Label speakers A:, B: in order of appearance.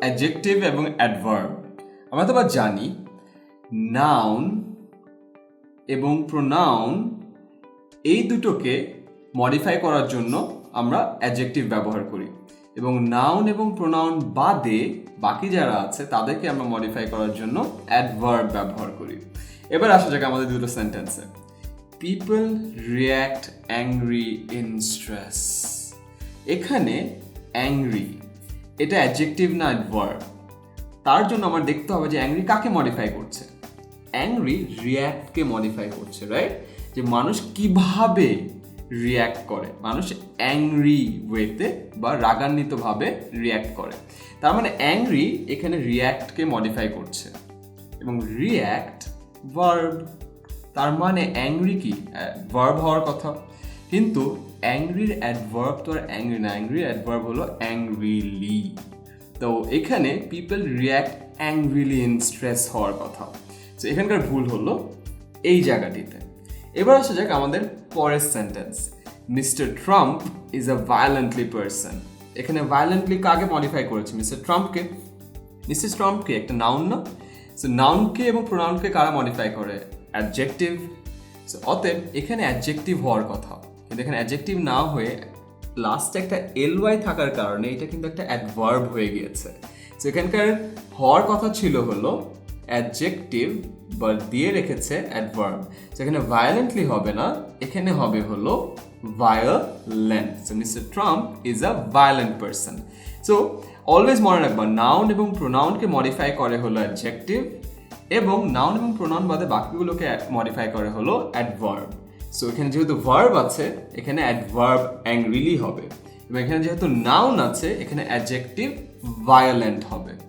A: Adjective এবং adverb আমরা তো আবার জানি নাউন এবং প্রোনাউন এই দুটোকে মডিফাই করার জন্য আমরা অ্যাডজেক্টিভ ব্যবহার করি। এবং নাউন এবং প্রোনাউন বাদে বাকি যারা আছে, তাদেরকে আমরা মডিফাই করার জন্য অ্যাডভার্ব ব্যবহার করি। এবার আসা যাক আমাদের দুটো সেন্টেন্সে people react angry in stress এখানে অ্যাংরি এটা অ্যাডজেক্টিভ না অ্যাডভার্ব তার জন্য আমার দেখতে হবে যে অ্যাংরি কাকে মডিফাই করছে? অ্যাংরি রিয়্যাক্টকে মডিফাই করছে রাইট যে মানুষ কীভাবে রিয়্যাক্ট করে? মানুষ অ্যাংরি ওয়েতে বা রাগান্বিতভাবে রিয়্যাক্ট করে। তার মানে অ্যাংরি এখানে রিয়্যাক্টকে মডিফাই করছে এবং রিয়্যাক্ট ভার্ব তার মানে অ্যাংরি কি? ভার্ব হওয়ার কথা। কিন্তু অ্যাংরির অ্যাডভার্ব তো আর অ্যাংরি না অ্যাংরির অ্যাডভার্ব হলো অ্যাংরিলি তো এখানে people react angrily in stress হওয়ার কথা। তো এখানকার ভুল হলো এই জায়গাটিতে। এবার আসা যাক আমাদের পরের sentence Mister Trump is a violently person এখানে ভায়োলেন্টলি কাকে মডিফাই করেছে? মিস্টার ট্রাম্পকে মিস্টার ট্রাম্পকে একটা নাউন না। সো নাউনকে এবং প্রোনাউনকে কারা মডিফাই করে? অ্যাডজেক্টিভ সো অতএব এখানে অ্যাডজেক্টিভ হওয়ার কথা। কিন্তু এখানে অ্যাডজেক্টিভ না হয়ে লাস্টে একটা এল ওয়াই থাকার কারণে এটা কিন্তু একটা অ্যাডভার্ব হয়ে গিয়েছে। সো এখানকার হওয়ার কথা ছিল হলো অ্যাডজেক্টিভ বা দিয়ে রেখেছে অ্যাডভার্ব সেখানে ভায়োলেন্টলি হবে না, এখানে হবে হলো violent so mister Trump is a violent person so always মনে রাখবা নাউন এবং প্রোনাউনকে মডিফাই করে হলো অ্যাডজেক্টিভ এবং নাউন এবং প্রোনাউন বাদে বাকিগুলোকে মডিফাই করে হলো অ্যাডভার্ব সো এখানে যেহেতু ভার্ব আছে, এখানে অ্যাডভার্ব অ্যাংরিলি হবে। এবং এখানে যেহেতু নাউন আছে, এখানে অ্যাডজেক্টিভ ভায়োলেন্ট হবে।